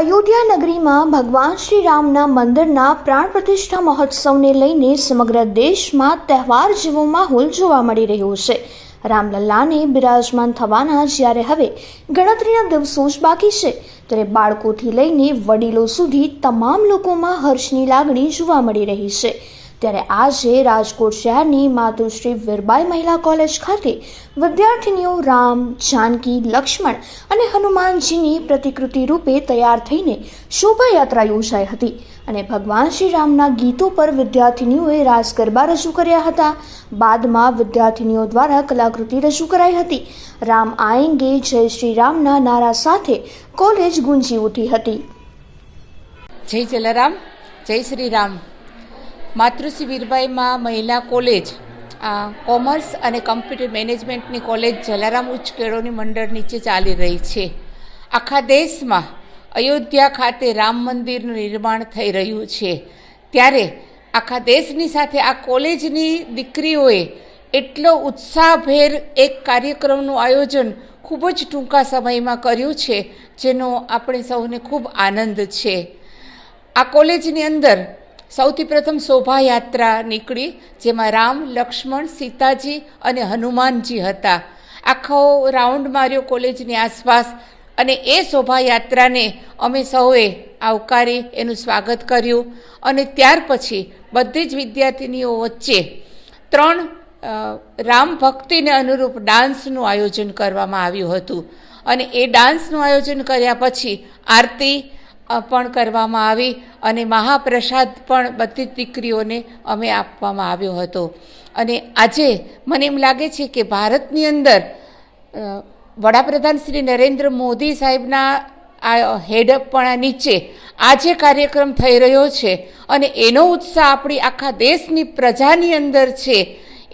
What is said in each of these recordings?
અયોધ્યા નગરીમાં ભગવાન શ્રી રામના મંદિરના પ્રાણ પ્રતિષ્ઠા મહોત્સવને લઈને સમગ્ર દેશમાં તહેવાર જેવો માહોલ જોવા મળી રહ્યો છે. રામલલ્લાને બિરાજમાન થવાના જ્યારે હવે ગણતરીના દિવસો જ બાકી છે, ત્યારે બાળકોથી લઈને વડીલો સુધી તમામ લોકોમાં હર્ષની લાગણી જોવા મળી રહી છે. ત્યારે આજે રાજકોટ શહેરની માતુશ્રી વીરબાઈ મહિલા કોલેજ ખાતે વિદ્યાર્થીનીઓ રામ, જાનકી, લક્ષ્મણ અને હનુમાનજીની પ્રતિકૃતિ રૂપે તૈયાર થઈને શોભાયાત્રા યોજાઈ હતી અને ભગવાન શ્રી રામના ગીતો પર વિદ્યાર્થીનીઓએ રાસ ગરબા રજૂ કર્યા હતા. બાદમાં વિદ્યાર્થીનીઓ દ્વારા કલાકૃતિ રજૂ કરાઈ હતી. રામ આએંગે જય શ્રી રામના નારા સાથે કોલેજ ગુંજી ઉઠી હતી. જય જલારામ, જય શ્રી રામ. માતૃશ્રી વીરબાઈમાં મહિલા કોલેજ કોમર્સ અને કમ્પ્યુટર મેનેજમેન્ટની કોલેજ જલારામ ઉચ્ચ કેળવણી મંડળ નીચે ચાલી રહી છે. આખા દેશમાં અયોધ્યા ખાતે રામ મંદિરનું નિર્માણ થઈ રહ્યું છે. ત્યારે આખા દેશની સાથે આ કોલેજની દીકરીઓએ એટલો ઉત્સાહભેર એક કાર્યક્રમનું આયોજન ખૂબ જ ટૂંકા સમયમાં કર્યું છે, જેનો આપણે સૌને ખૂબ આનંદ છે. આ કોલેજની અંદર સૌથી પ્રથમ શોભાયાત્રા નીકળી, જેમાં રામ, લક્ષ્મણ, સીતાજી અને હનુમાનજી હતા. આખો રાઉન્ડ માર્યો કોલેજની આસપાસ અને એ શોભાયાત્રાને અમે સૌએ આવકારી એનું સ્વાગત કર્યું અને ત્યાર પછી બધી જ વિદ્યાર્થીનીઓ વચ્ચે ત્રણ રામ ભક્તિને અનુરૂપ ડાન્સનું આયોજન કરવામાં આવ્યું હતું. અને એ ડાન્સનું આયોજન કર્યા પછી આરતી પણ કરવામાં આવી અને મહાપ્રસાદ પણ બધી જ દીકરીઓને અમે આપવામાં આવ્યો હતો. અને આજે મને એમ લાગે છે કે ભારતની અંદર વડાપ્રધાન શ્રી નરેન્દ્ર મોદી સાહેબના આ હેડપણા નીચે આ જે કાર્યક્રમ થઈ રહ્યો છે અને એનો ઉત્સાહ આપણી આખા દેશની પ્રજાની અંદર છે,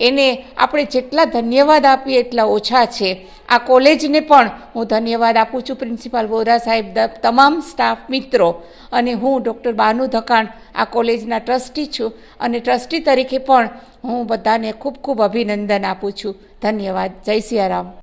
એને આપણે જેટલા ધન્યવાદ આપીએ એટલા ઓછા છે. આ કોલેજને પણ હું ધન્યવાદ આપું છું, પ્રિન્સિપાલ વોરા સાહેબ તમામ સ્ટાફ મિત્રો. અને હું ડૉક્ટર બાનુ ધકાણ, આ કોલેજના ટ્રસ્ટી છું. અને ટ્રસ્ટી તરીકે પણ હું બધાને ખૂબ ખૂબ અભિનંદન આપું છું. ધન્યવાદ. જય સિયારામ.